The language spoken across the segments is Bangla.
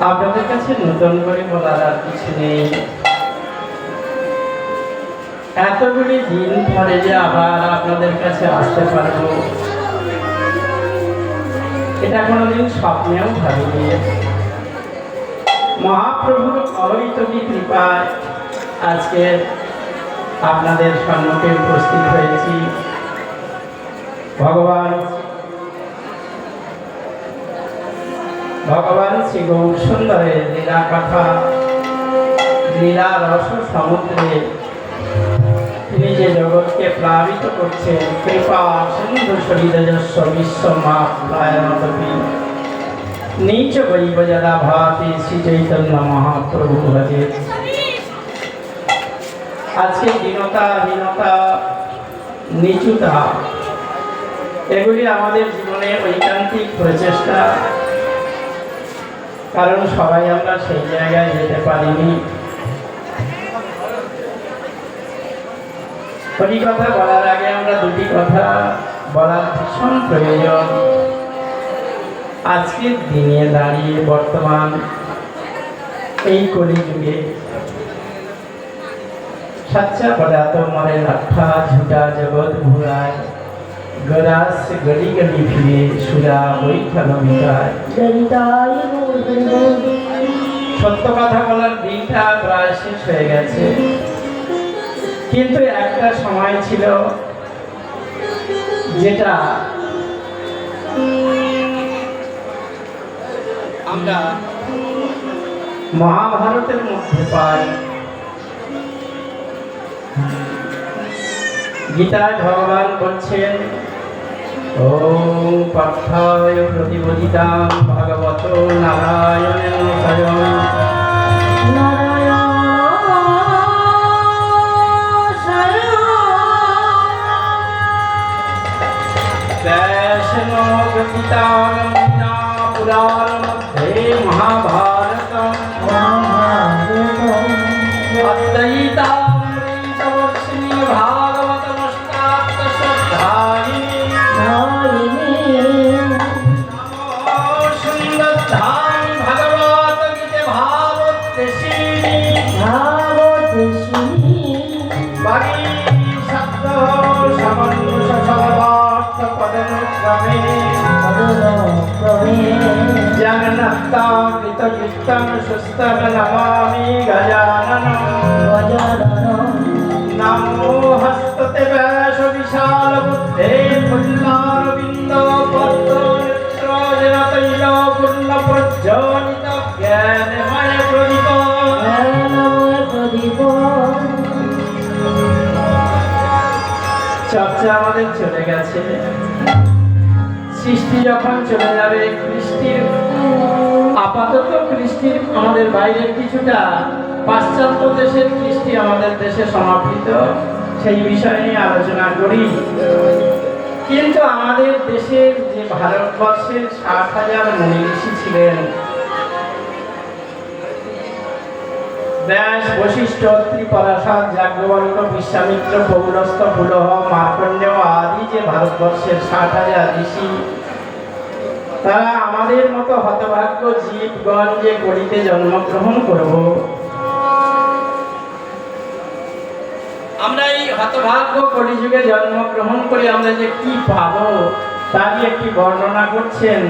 আপনাদের কাছে নতুন করে বলার আর কিছু নেই। এতগুলি দিন পরে যে আবার আপনাদের কাছে আসতে পারব। এটা কোনোদিন স্বপ্নেও ভাবিনি। মহাপ্রভুর অবৈতকী কৃপায় আজকে আপনাদের সম্মুখে উপস্থিত হয়েছি। ভগবান ভগবান শ্রী গৌর সুন্দরের লীলা কথা। লীলা রস সমুদ্রে। তিনি যে জগৎকে প্লাবিত করছেন, কৃপা সিন্ধু সরিদজস্ব বিশ্ব মাপ্লায়নতপি নীচ বৈব যদা ভাতি শ্রী চৈতন্য মহাপ্রভু ভজে। আজকে দীনতা হীনতা, নিচুতা, এগুলি আমাদের জীবনে ঐকান্তিক প্রচেষ্টা। কারণ সবাই আমরা সেই জায়গায় যেতে পারিনি। কটি কথা বলার আগে আমরা দুটি কথা বলার ভীষণ প্রয়োজন। আজকের দিনে দাঁড়িয়ে বর্তমান এই কলিযুগে সাচ্চা পদার্থ মরে লাঠা ঝুটা জগৎ ভুলায় গরাস গলি গলি ফিরে সুরা বৈঠল সত্য কথা বলার দিনটা প্রায় শেষ হয়ে গেছে। কিন্তু একটা সময় ছিল যেটা আমরা মহাভারতের মধ্যে পাই। গীতায় ভগবান বলছেন ॐ पक्षाय प्रतिभजितां भगवतो नारायणेन स्वयं पुराणमध्ये महाभारतम् अद्वैता ব্যাস বিশাল বুদ্ধে ফুল্লারবিন্দ পদ্ম নেত্র জনতৈল পূর্ণ প্রজ্বলিত জ্ঞানময় প্রদীপ চর্চা আমাদের চলে গেছে। সৃষ্টি যখন চলে যাবে, কৃষ্টির আপাতত কৃষ্টির আমাদের বাইরের কিছুটা পাশ্চাত্য দেশের কৃষ্টি আমাদের দেশে সমাপ্ত সেই বিষয় নিয়ে আলোচনা করি। কিন্তু আমাদের দেশের যে ভারতবর্ষের ষাট হাজার মুনি ঋষি ছিলেন, ব্যাস বশিষ্ঠ ত্রিপরাশাদ যাজ্ঞবল্ক, বিশ্বামিত্র পৌলস্ত পুলহ, মার্কণ্ডেয় আদি যে ভারতবর্ষের ষাট হাজার ঋষি তারা আমাদের মতো হতভাগ্য জীবগণ যে কলিতে জন্মগ্রহণ করব। আমরা এই হতভাগ্য কলিযুগে জন্মগ্রহণ করে আমরা যে কি পাবো তারই একটি বর্ণনা করছেন?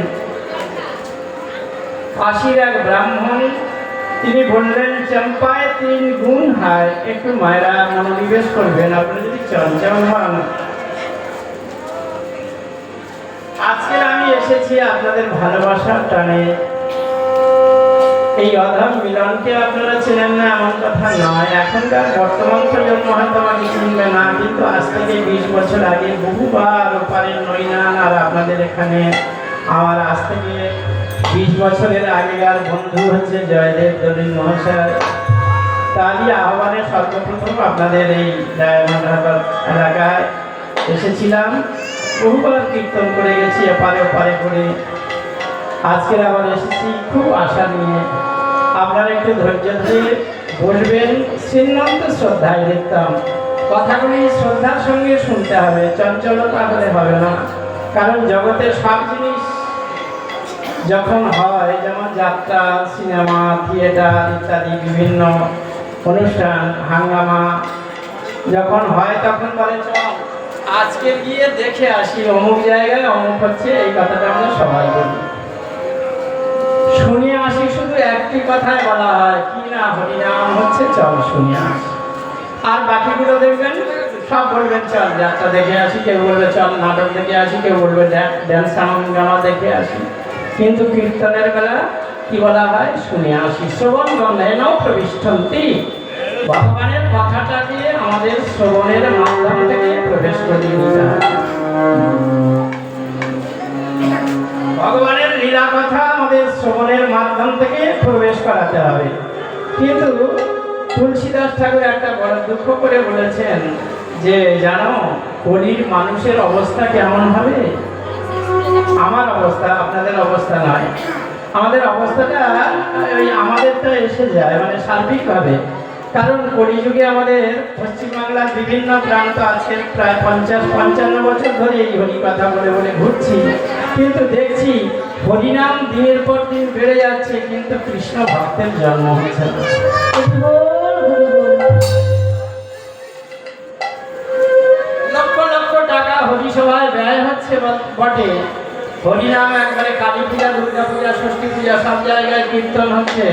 কাশির এক ব্রাহ্মণ, তিনি বললেন, চম্পায় তিন গুণ হয়, একটু মায়েরা মনোনিবেশ করবেন আপনি যদি চঞ্চল হন। আজকে আমি এসেছি আপনাদের ভালোবাসার টানে। এই অধম মিলনকে আপনারা চেনেন না, এমন কথা নয়। এখনকার বর্তমান প্রজন্ম হয়তো আমাকে চিনবে না, কিন্তু আজ থেকে বিশ বছর আগে বহুবার ওপারে নৈনান আর আপনাদের এখানে। আমার আজ থেকে বিশ বছরের আগেকার বন্ধু হচ্ছে জয়দেব দলিল মহাশয়। তারই আহ্বানে সর্বপ্রথম আপনাদের এই ডায়মন্ড এলাকায় এসেছিলাম। বহুবার কীর্তন করে গেছি, এপারে ওপারে করে। আজকের আবার এসেছি খুব আশা নিয়ে। আপনারা একটু ধৈর্য ধরে বসবেন শ্রীনন্ত শ্রদ্ধায় দেখতাম। কথাগুলি শ্রদ্ধার সঙ্গে শুনতে হবে, চঞ্চলতা হলে হবে না। কারণ জগতের সব জিনিস যখন হয়, যেমন যাত্রা, সিনেমা, থিয়েটার ইত্যাদি, বিভিন্ন অনুষ্ঠান, হাঙ্গামা, যখন হয় তখন বলে চল। আজকে গিয়ে দেখে আসি, অমুক জায়গায় অমুক হচ্ছে, এই কথাটা আমরা সবাই বলি। শুনে আসি শুধু একটি কথায় বলা হয়, কি না, হরিনাম হচ্ছে, চল শুনে আসি। আর বাকিগুলো দেখবেন, সব বলবেন, চল যাত্রা দেখে আসি, কেউ বলবে, চল নাটক দেখে আসি, কেউ বলবে ড্যান্স গামা দেখে আসি। কিন্তু কীর্তনের বেলা কি বলা হয়? শুনে আসি, শ্রবণ গন্ধেন প্রবিষ্টন্তি ভগবানের কথাটাকে আমাদের শ্রবণের মাধ্যম থেকে তুলসীদাস ঠাকুর একটা বড় দুঃখ করে বলেছেন যে, জানো কলির মানুষের অবস্থা কেমন হবে? আমার অবস্থা, আপনাদের অবস্থা নয়। আমাদের অবস্থাটা, ওই আমাদেরটা এসে যায় মানে সার্বিকভাবে। কারণ কলিযুগে আমাদের পশ্চিমবাংলার বিভিন্ন প্রান্ত আছে, প্রায় পঞ্চাশ, পঞ্চান্ন বছর ধরে এই হরি কথা বলে বলে ঘুরছি। কিন্তু দেখছি, হরিনাম দিনের পর দিন বেড়ে যাচ্ছে, কিন্তু কৃষ্ণ ভক্তের জন্ম হচ্ছে না। কীর্তন হচ্ছে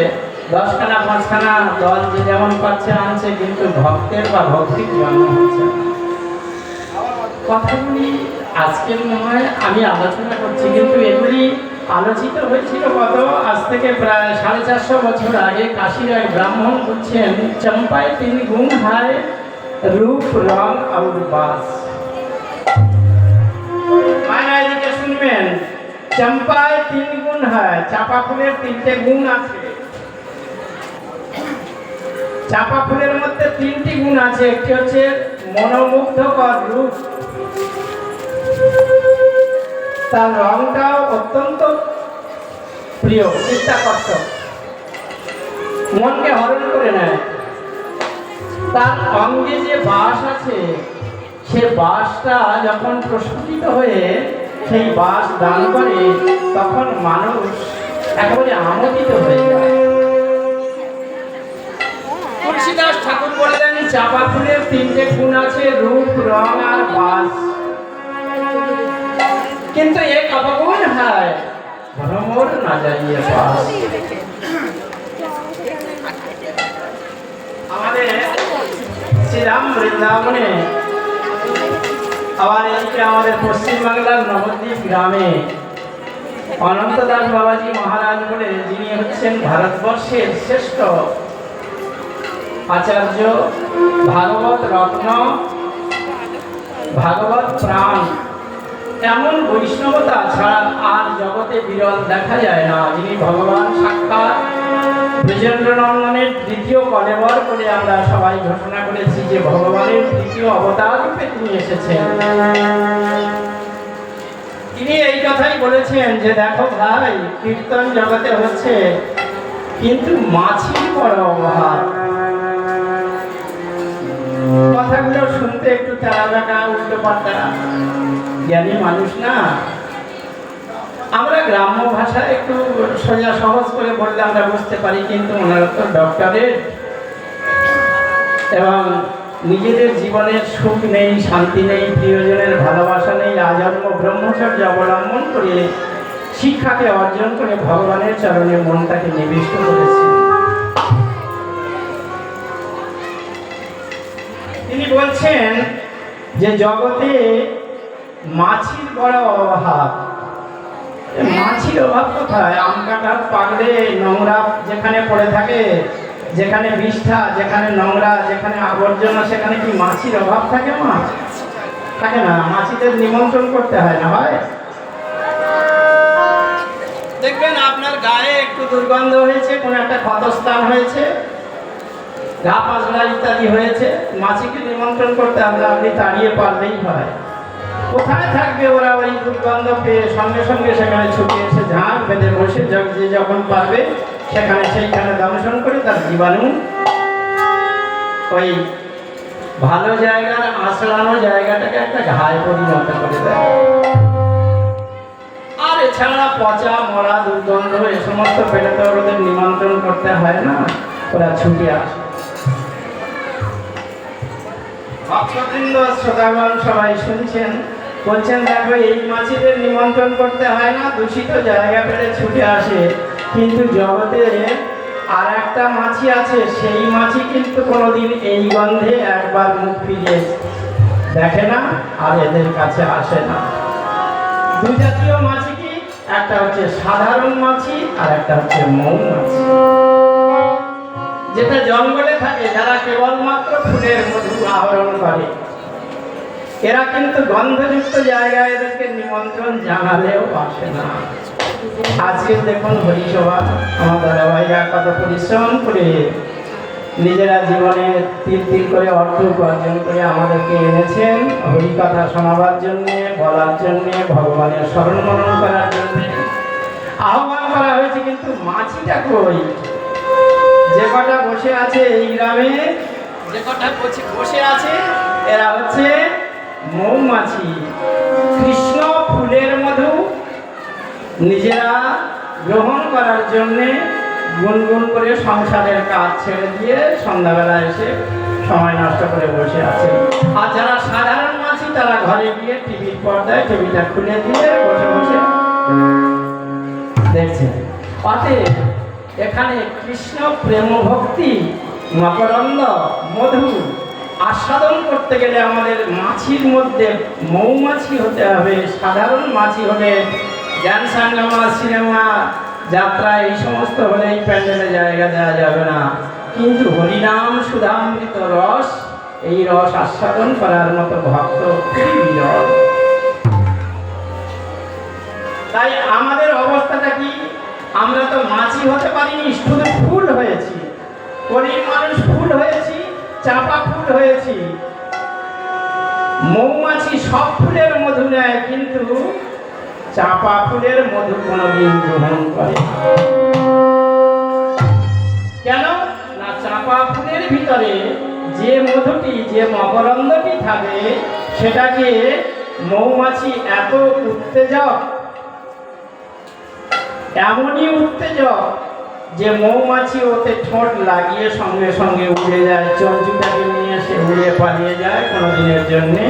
দশখানা, পাঁচখানা দল যেমন পাচ্ছে আনছে, কিন্তু ভক্তের বা ভক্তির জন্ম হচ্ছে। কথাগুলি আজকের নয় আমি আলোচনা করছি, কিন্তু এগুলি আলোচিত হয়েছিল কত আজ থেকে প্রায় সাড়ে চারশো বছর আগে কাশির এক ব্রাহ্মণ বলছেন চম্পায় তিন গুণ হায় রূপ রং আর বাস। মায়েরা শুনবেন, চম্পায় তিন গুণ হয়, চাপা ফুলের তিনটে গুণ আছে। চাপা ফুলের মধ্যে তিনটি গুণ আছে, একটি হচ্ছে মনোমুগ্ধকর রূপ। তার রংটাও অত্যন্ত প্রিয়, চিত্তাকর্ষক। মনকে হরণ করে নেয়। তার অঙ্গে যে বাস আছে, সে বাসটা যখন প্রস্ফুটিত হয়ে সেই বাস দান করে, তখন মানুষ একেবারে আমোদিত হয়ে যায়। তুলসীদাস ঠাকুর বললেন, চাপা ফুলের তিনটে গুণ আছে, রূপ, রং আর বাস। কিন্তু এক অবগুণ হয়। ভ্রমর না যাইয়ে পাস আমাদের শ্রীরাম বৃন্দাবনে আবার এদিকে আমাদের পশ্চিমবাংলার নবদ্বীপ গ্রামে অনন্ত দাস বাবাজি মহারাজ বলে যিনি হচ্ছেন ভারতবর্ষের শ্রেষ্ঠ আচার্য ভাগবত রত্ন ভাগবত প্রাণ। এমন বৈষ্ণবতা ছাড়া আর জগতে বিরল দেখা যায় না। যিনি ভগবান সাক্ষাৎ ব্রজেন্দ্রনন্দনের দ্বিতীয় কলেবর বলে আমরা সবাই ঘোষণা করেছি যে ভগবানের দ্বিতীয় অবতার রূপে তিনি এসেছেন। তিনি এই কথাই বলেছেন যে, দেখো ভাই, কীর্তন জগতে হচ্ছে, কিন্তু মাছি বড় অভাব কথাগুলো শুনতে একটু তেরা বেঁকা উল্টো পাল্টা। জ্ঞানী মানুষ না। আমরা গ্রাম্য ভাষা একটু সোজা সহজ করে বললে আমরা বুঝতে পারি, কিন্তু ওনারা তো ডক্টরেট এবং নিজেদের জীবনের সুখ নেই, শান্তি নেই, প্রিয়জনের ভালোবাসা নেই, আজন্ম ব্রহ্মচর্য অবলম্বন করে শিক্ষাকে অর্জন করে ভগবানের চরণে মনটাকে নিবিষ্ট করেছে তিনি বলছেন যে জগতে মাছির বড় অভাব। মাছির অভাব কোথায়? আম কাঁঠাল পাগলে নোংরা যেখানে পড়ে থাকে, যেখানে বিষ্ঠা, যেখানে নোংরা, যেখানে আবর্জনা, সেখানে কি মাছির অভাব থাকে মা? থাকে না, মাছিদের নিমন্ত্রণ করতে হয় না হয় দেখবেন আপনার গায়ে একটু দুর্গন্ধ হয়েছে, কোনো একটা ক্ষতস্থান হয়েছে, গা পাজলা ইত্যাদি হয়েছে, মাছিকে নিমন্ত্রণ করতে আমরা আপনি তাড়িয়ে পারলেই হয়। কোথায় থাকবে ওরা ওই দুর্গন্ধ পেয়ে সঙ্গে সঙ্গে সেখানে ছুটে এসে ঝাঁক বেঁধে বসে যখন যে যখন পারবে, সেখানে সেইখানে দংশন করে তার জীবাণু ওই ভালো জায়গার আঁচড়ানো জায়গাটাকে একটা ঘায় পরিণত করে দেয়। আর এছাড়া পচা, মরা, দুর্গন্ধ, এ সমস্ত পেলে তো ওদের নিমন্ত্রণ করতে হয় না, ওরা ছুটে আসে। ভক্তবৃন্দ, শ্রোতাগণ সবাই শুনছেন। বলছেন, দেখো, এই মাছিদের নিমন্ত্রণ করতে হয় না, দূষিত জায়গা পেলে ছুটে আসে। কিন্তু জগতে আর একটা মাছি আছে, সেই মাছি কিন্তু কোনোদিন এই গন্ধে একবার মুখ ফিরিয়ে দেখে না, আর এদের কাছে আসে না। দু জাতীয় মাছি কি? একটা হচ্ছে সাধারণ মাছি, আর একটা হচ্ছে মৌমাছি যেটা জঙ্গলে থাকে, যারা কেবলমাত্র ফুলের মধু আহরণ করে। এরা কিন্তু গন্ধযুক্ত জায়গায় এদেরকে নিমন্ত্রণ জানালেও আসে না। আজকে দেখুন হরিসভা আমার দাদাভাইরা কত পরিশ্রম করে নিজেরা জীবনে তিল তিল করে অর্থ উপার্জন করে আমাদেরকে এনেছেন। হরি কথা শোনাবার জন্যে বলার জন্যে ভগবানের স্মরণ মরণ করার জন্যে। আহ্বান করা হয়েছে কিন্তু মাছিটা কই? যে কটা বসে আছে এই গ্রামে? যে কটা বসে আছে এরা হচ্ছে মৌমাছি, কৃষ্ণ ফুলের মধু নিজেরা গ্রহণ করার জন্যে গুনগুন করে সংসারের কাজ ছেড়ে দিয়ে সন্ধ্যাবেলা এসে সময় নষ্ট করে বসে আছে। আর যারা সাধারণ মাছি, তারা ঘরে গিয়ে টিভির পর্দায় টিভিটা খুলে দিয়ে বসে বসে দেখছে। অতএব এখানে কৃষ্ণ প্রেম ভক্তি মকরন্দ, মধু আস্বাদন করতে গেলে আমাদের মাছির মধ্যে মৌমাছি হতে হবে, সাধারণ মাছি হলে জ্ঞান সিনেমা, যাত্রা, এই সমস্ত হলে এই প্যান্ডেলে জায়গা দেওয়া যাবে না। কিন্তু হরিনাম সুধামৃত রস, এই রস আস্বাদন করার মতো ভক্ত খুবই বিরল। তাই আমাদের অবস্থাটা কি? আমরা তো মাছি হতে পারিনি, শুধু ফুল হয়েছি। গরিব মানুষ ফুল হয়েছি চাপা ফুল হয়েছি। মৌমাছি সব ফুলের মধু নেয়, কিন্তু চাপা ফুলের মধু কোনোদিন গ্রহণ করে কেন? না, চাপা ফুলের ভিতরে যে মধুটি, যে মকরন্দটি থাকে সেটাকে মৌমাছি এত উত্তেজক? এমনই উত্তেজক যে মৌমাছি ওতে ঠোঁট লাগিয়ে সঙ্গে সঙ্গে উড়ে যায় চঞ্চুটাকে নিয়ে সে উড়ে পালিয়ে যায় কোনো দিনের জন্যে।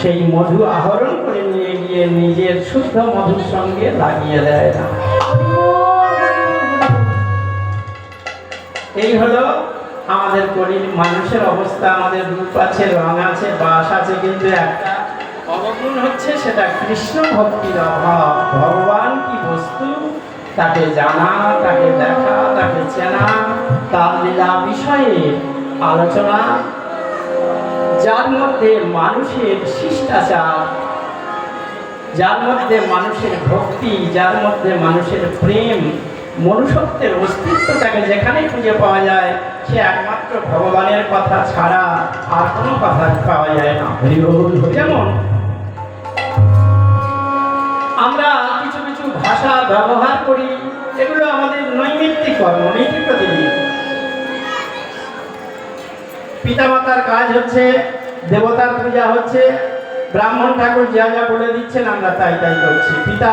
সেই মধু আহরণ করে নিয়ে গিয়ে নিজের শুদ্ধ মধুর সঙ্গে লাগিয়ে দেয় না এই হলো আমাদের গরিব মানুষের অবস্থা, আমাদের রূপ আছে, রং আছে, বাস আছে, কিন্তু একটা অবগুণ হচ্ছে, সেটা কৃষ্ণ ভক্তির অভাব। ভগবান কি বস্তু? তাকে জানা, তাকে দেখা, তাকে চেনা, তার লীলা বিষয়ে আলোচনা। যার মধ্যে মানুষের শিষ্টাচার, যার মধ্যে মানুষের ভক্তি, যার মধ্যে মানুষের প্রেম, মনুষ্যত্বের অস্তিত্বটাকে যেখানে খুঁজে পাওয়া যায়, সে একমাত্র ভগবানের কথা ছাড়া আর কোনো কথা পাওয়া যায় না। যেমন আমরা ভাষা ব্যবহার করি, এগুলো আমাদের নৈমিত্তিক কর্ম, নৈতিক প্রতিনিধি পিতামাতার কাজ হচ্ছে, দেবতার পূজা হচ্ছে, ব্রাহ্মণ ঠাকুর যা যা বলে দিচ্ছেন আমরা তাই তাই করছি। পিতা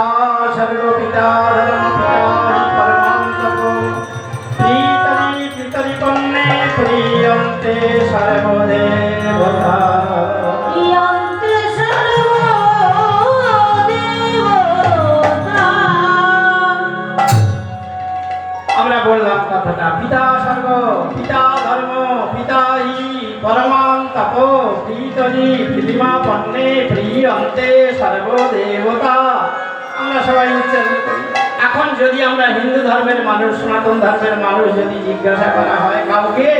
সর্ব পিতা পরমাং তপ পিতরি পৃথিমা পণ্যে প্রিয়ন্তে সর্বদেবতা আমরা সবাই এখন যদি আমরা হিন্দু ধর্মের মানুষ, সনাতন ধর্মের মানুষ যদি জিজ্ঞাসা করা হয় কাউকে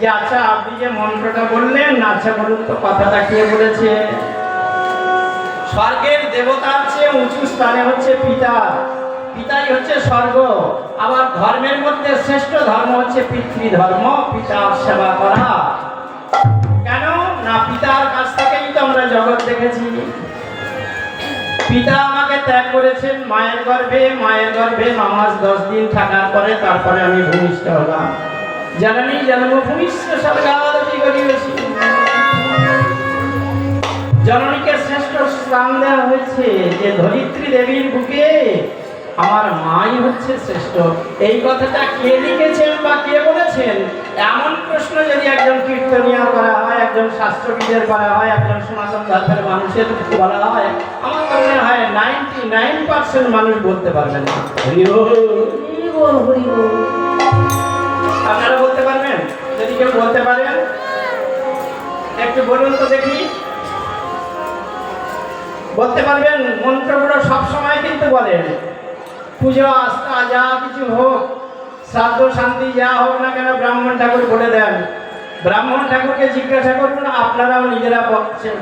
যে আচ্ছা আপনি যে মন্ত্রটা বললেন আচ্ছা বলুন তো, কথাটা কে বলেছে? স্বর্গের দেবতার চেয়ে উঁচু স্থানে হচ্ছে পিতা। পিতাই হচ্ছে স্বর্গ। আবার ধর্মের মধ্যে শ্রেষ্ঠ ধর্ম হচ্ছে পিতৃধর্ম। পিতার সেবা করা। কেন? না, পিতার কাছ থেকেই তো আমরা জগৎ দেখেছি। পিতা আমাকে ত্যাগ করেছেন মায়ের গর্ভে মায়ের গর্ভে দশ দিন থাকার পরে, তারপরে আমি ভূমিষ্ঠ হলাম। জননী জননীকে শ্রেষ্ঠ স্থান দেওয়া হয়েছে যে ধরিত্রী দেবীর বুকে আমার মাই হচ্ছে শ্রেষ্ঠ। এই কথাটা কে লিখেছেন বা কে বলেছেন, এমন একজন কীর্তনিয়া করা হয় একজন শাস্ত্রবিদের করা হয় একজন সনাতন ধর্মের মানুষের বলা হয়। আমার মনে হয় নাইনটি নাইন পার্সেন্ট মানুষ বলতে পারবেন না। আপনারা বলতে পারবেন? যদি কেউ বলতে পারেন একটু বলুন তো দেখি। বলতে পারবেন মন্ত্রগুলো সবসময় কিন্তু বলেন। পুজো আস্থা যা কিছু হোক শ্রাদ্ধ শান্তি যা হোক না কেন ব্রাহ্মণ ঠাকুর বলে দেন। ব্রাহ্মণ ঠাকুরকে জিজ্ঞাসা করুন, আপনারাও নিজেরা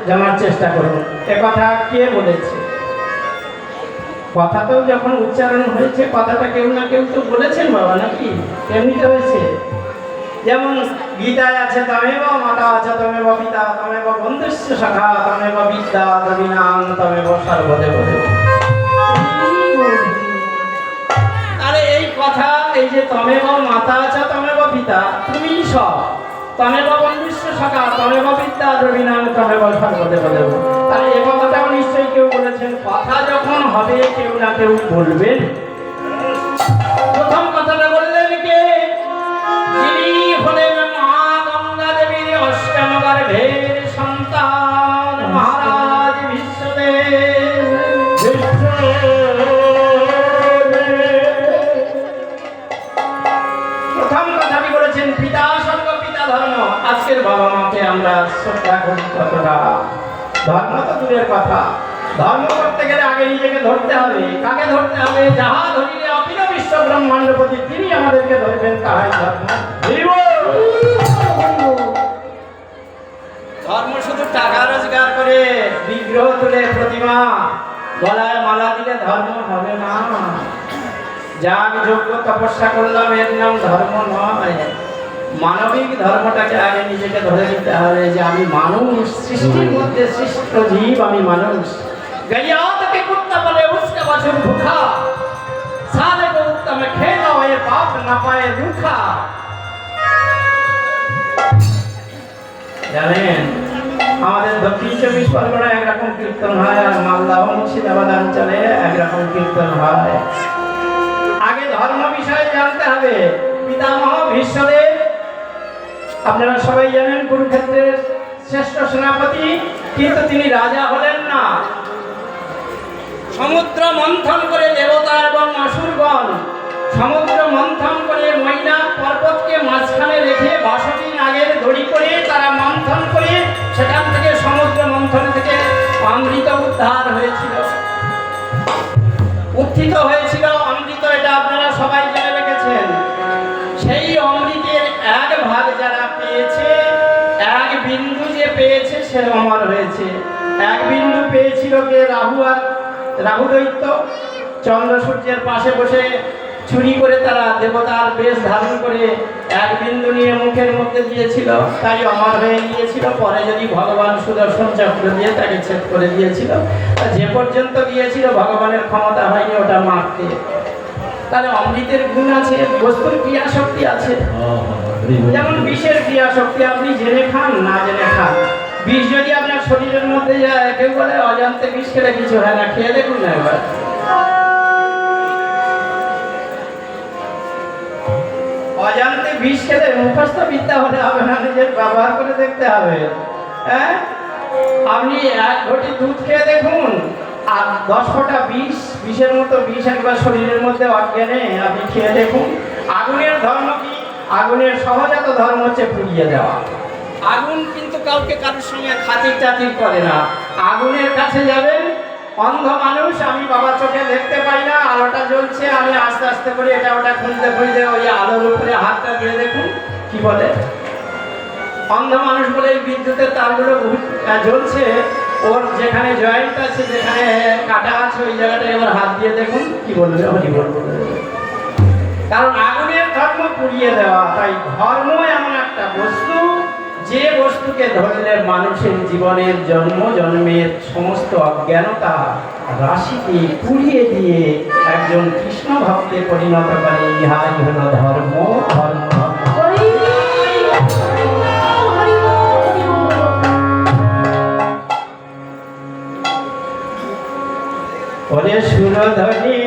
জানার চেষ্টা করুন। এ কথা কে বলেছে? কথাটাও যখন উচ্চারণ হয়েছে, কথাটা কেউ না কেউ তো বলেছেন বাবা নাকি? এমনিতে হয়েছে। যেমন, গীতায় আছে, তমেব মাতা আছে, তমেব পিতা তমে তমেব বন্ধুস্য সখা, তমেব বিদ্যা, তবিনাং, তমেব সর্বদেব আরে এই কথা, এই যে তমেব মাতা আছে, তমেব পিতা তুমি সব তমেব বন্ধুস্য সখা তমেব বিদ্যা দ্রবিণাং তমেব সর্বদেব দেব তাই এ নিশ্চয়ই কেউ বলেছেন। কথা যখন হবে, কেউ না কেউ বলবেন। করি কতটা ধর্ম তো দূরের কথা। ধর্ম করতে গেলে আগে নিজেকে ধরতে হবে। কাকে ধরতে হবে? যাহা ধরিলে অপিল বিশ্ব ব্রহ্মাণ্ডপতি, তিনি আমাদেরকে ধরবেন, তাহাই ধর্ম। ধর্ম শুধু টাকা রোজগার করে, বিগ্রহ তুলে প্রতিমা, গলায় মালা দিলে ধর্ম হবে না। যাগ যোগ্য তপস্যা করলাম এর নাম ধর্ম নয়। মানবিক ধর্মটাকে আগে নিজেকে ধরে নিতে হবে যে আমি মানুষ, সৃষ্টির মধ্যে সৃষ্ট জীব আমি মানুষ। গইয়া কুত্তা বলে উসকে বাছুর ভুখা। সালে কো উত্তম খেলা হয়ে পাপ না পায়ে রুখা। জানেন, আমাদের দক্ষিণ চব্বিশ পরগনা একরকম কীর্তন হয় আর মালদা মুর্শিদাবাদ অঞ্চলে একরকম কীর্তন হয়। আগে ধর্ম বিষয়ে জানতে হবে। পিতামহ ভীষ্মদেব আপনারা সবাই জানেন কুরুক্ষেত্রের শ্রেষ্ঠ সেনাপতি, কিন্তু তিনি রাজা হলেন না। সমুদ্র মন্থন করে দেবতা এবং অসুরগণ, সমুদ্র মন্থন করে মহিলা পর্বতকে মাঝখানে রেখে বাষট্টি নাগের দড়ি করে তারা মন্থন করে সেখান থেকে সমুদ্র মন্থন থেকে অমৃত উদ্ধার হয়েছিল। উত্থিত হয়েছিল। সে অমর হয়েছে। এক বিন্দু পেয়েছিল কে রাহু আর রাহু দৈত্য? চন্দ্র সূর্যের পাশে বসে চুরি করে তারা দেবতার বেশ ধারণ করে এক বিন্দু নিয়ে মুখের মধ্যে দিয়েছিল। তাই অমর হয়ে গিয়েছিল। পরে যদি ভগবান সুদর্শন চক্র দিয়ে তাকে ছেদ করে দিয়েছিল যে পর্যন্ত গিয়েছিল ভগবানের ক্ষমতা হয়নি ওটা মারতে তাহলে অমৃতের গুণ আছে বস্তুর ক্রিয়া শক্তি আছে যেমন বিষের ক্রিয়া শক্তি আপনি জেনে খান না জেনে খান। বিষ যদি আপনার শরীরের মধ্যে যায়, কেউ বলে অজান্তে বিষ খেলে কিছু হয় না, খেয়ে দেখুন না একবার অজান্তে বিষ খেলে মুখস্থ বিদ্যা হলে হবে না, নিজের ব্যবহার করে দেখতে হবে। হ্যাঁ? আপনি এক ঘটি দুধ খেয়ে দেখুন, আর দশ ফোঁটা বিষ, বিষের মতো বিষ একবার শরীরের মধ্যে অজ্ঞানে আপনি খেয়ে দেখুন। আগুনের ধর্ম কি? আগুনের সহজাত ধর্ম হচ্ছে পুড়িয়ে দেওয়া। আগুন কিন্তু কাউকে কারোর সঙ্গে খাতির টাতির করে না। আগুনের কাছে যাবেন অন্ধ মানুষ, আমি বাবা চোখে দেখতে পাই না, আলোটা জ্বলছে, আমি আস্তে আস্তে করে এটা ওটা খুঁজতে খুঁজতে ওই আলোর উপরে হাতটা দিয়ে দেখুন, কি বলে? অন্ধ মানুষ বলে এই বিদ্যুতের তারগুলো জ্বলছে। ওর যেখানে জয়েন্ট আছে, যেখানে কাটা আছে, ওই জায়গাটায় এবার হাত দিয়ে দেখুন, কি বলবে হরি বল বলে দেবে। কারণ আগুনের ধর্ম পুড়িয়ে দেওয়া, তাই ধর্ম এমন একটা বস্তু যে বস্তুকে ধরলে মানুষের জীবনের জন্ম, জন্মের সমস্ত অজ্ঞানতা রাশিকে পুড়িয়ে দিয়ে একজন কৃষ্ণ ভক্তে পরিণত করে ইহাই হল ধর্ম ধর্ম ওরে সুরধনী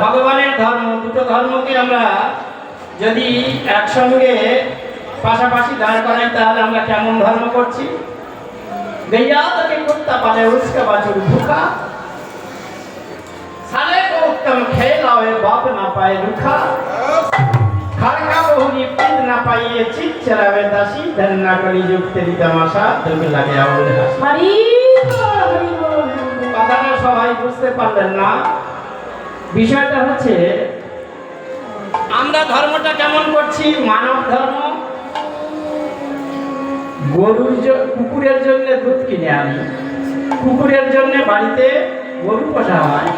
ভগবানের ধর্ম দুটো ধর্মকে আমরা যদি একসঙ্গে পাশাপাশি দাঁড় করাই তাহলে আমরা কেমন ধর্ম করছি गैया तके कुत्ता पाले उसका बाजू भूखा साले को उत्तम खेल आवे बाप ना पाए रुखा खड़का बहुरी पिंड ना पाइए चित चरावे दासी धन ना करी जुग तेरी तमाशा दुख লাগে আউল হাসি হরি বল হরি বল কথাটা সবাই বুঝতে পারলেন না বিষয়টা হচ্ছে, আমরা ধর্মটা কেমন করছি? মানব ধর্ম গরুর কুকুরের জন্য দুধ কিনে আনি। কুকুরের জন্য বাড়িতে গরু পোষা হয়।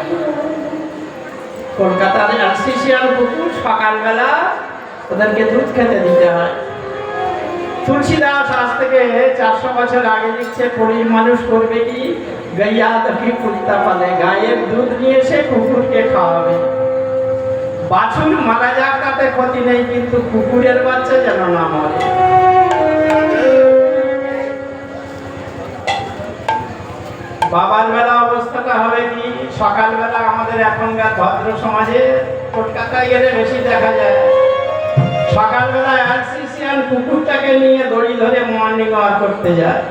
কলকাতার অ্যালসিসিয়ান কুকুর সকালবেলা ওদেরকে দুধ খেতে দিতে হয়। তুলসীদাস আজ থেকে চারশো বছর আগে লিখছে পরির মানুষ করবে কি? গাইয়া তাকে কুত্তা পালে, গায়ের দুধ নিয়ে এসে কুকুরকে খাওয়াবে। বাছুর মারা যাক তাতে ক্ষতি নেই, কিন্তু কুকুরের বাচ্চা যেন না মরে। বাবার বেলা অবস্থাটা হবে কি? সকালবেলা আমাদের এখনকার ভদ্র সমাজে কলকাতায় গেলে বেশি দেখা যায়। সকালবেলা অ্যালসিসিয়ান কুকুরটাকে নিয়ে দড়ি ধরে মর্নিং ওয়াক করতে যায়।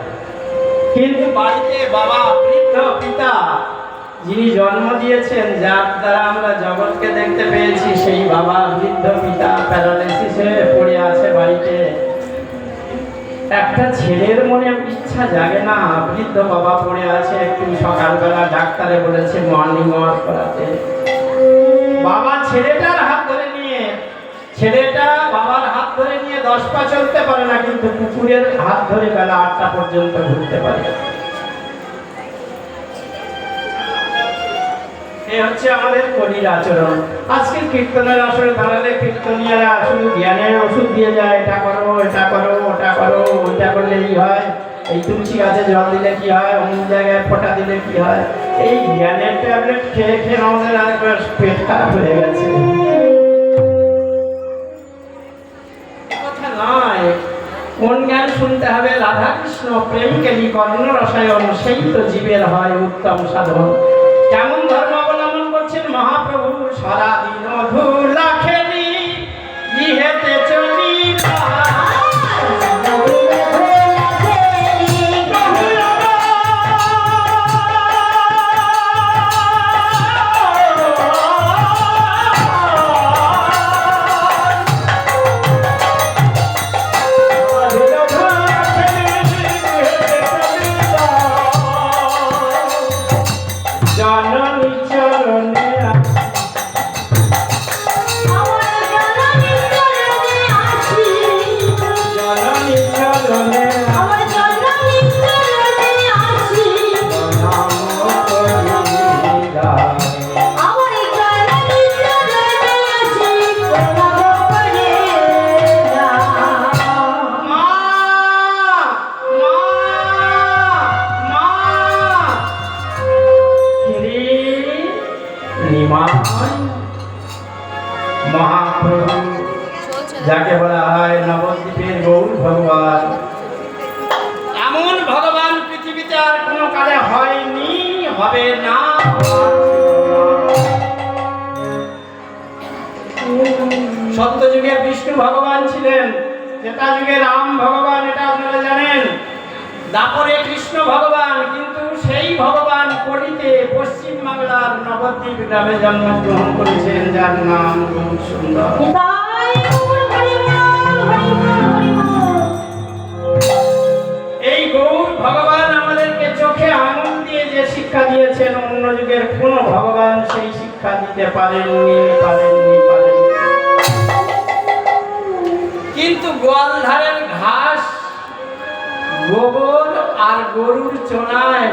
কিন্তু বাড়িতে বাবা, বৃদ্ধ পিতা যিনি জন্ম দিয়েছেন, যার দ্বারা আমরা জগৎকে দেখতে পেয়েছি, সেই বাবা বৃদ্ধ পিতা প্যারালাইসিসে পড়ে আছে বাড়িতে। একটা ছেলের মনে ইচ্ছা জাগে না, বৃদ্ধ বাবা পড়ে আছে একটু সকালবেলা ডাক্তারে বলেছে মর্নিং ওয়াক করাতে। বাবা ছেলেটার হাত ধরে নিয়ে, ছেলেটা বাবার দশ পা চলতে পারে না, কিন্তু কুকুরের হাত ধরে বেলা আটটা পর্যন্ত ঘুরতে পারে। এই হচ্ছে আমাদের কলির আচরণ। আজকে কীর্তনের আসরে দাঁড়ালে কীর্তনিয়ারা শুধু জ্ঞানের ওষুধ দিয়ে যায়, এটা করো এটা করো, ওটা করো, ওইটা করলে এই হয়। এই তুলসী গাছে জল দিলে কি হয়, অমুক জায়গায় ফোঁটা দিলে কি হয়? এই জ্ঞানের ট্যাবলেট খেয়ে খেয়ে আমাদের আর পেট খারাপ হয়ে গেছে। নয় কোন জ্ঞান শুনতে হবে? রাধাকৃষ্ণ প্রেমকে প্রেম কর্ণ রসায়ন, সেই তো জীবের হয় উত্তম সাধন। কেমন ধর্ম অবলম্বন করছেন মহাপ্রভু? সারাদিন ধুলা নিমাই মহাপ্রভু যাকে বলা হয় নবদ্বীপের গৌর ভগবান এমন ভগবান পৃথিবীতে আর কোনো কালে হয়নি, হবে না। সত্য যুগে বিষ্ণু ভগবান ছিলেন ত্রেতা যুগে রাম ভগবান, এটা আপনারা জানেন। দাপরে কৃষ্ণ ভগবান কিন্তু সেই ভগবান কলিতে পশ্চিম বাংলার নবদ্বীপ গ্রামে জন্মগ্রহণ করেছেন যার নাম সুন্দর। এই গৌর ভগবান আমাদেরকে চোখে আঙুল দিয়ে যে শিক্ষা দিয়েছেন অন্য যুগের কোন ভগবান সেই শিক্ষা দিতে পারেননি পারেননি পারেননি। কিন্তু গোয়ালধারের ঘাস গোবর আর গরুর চোনায়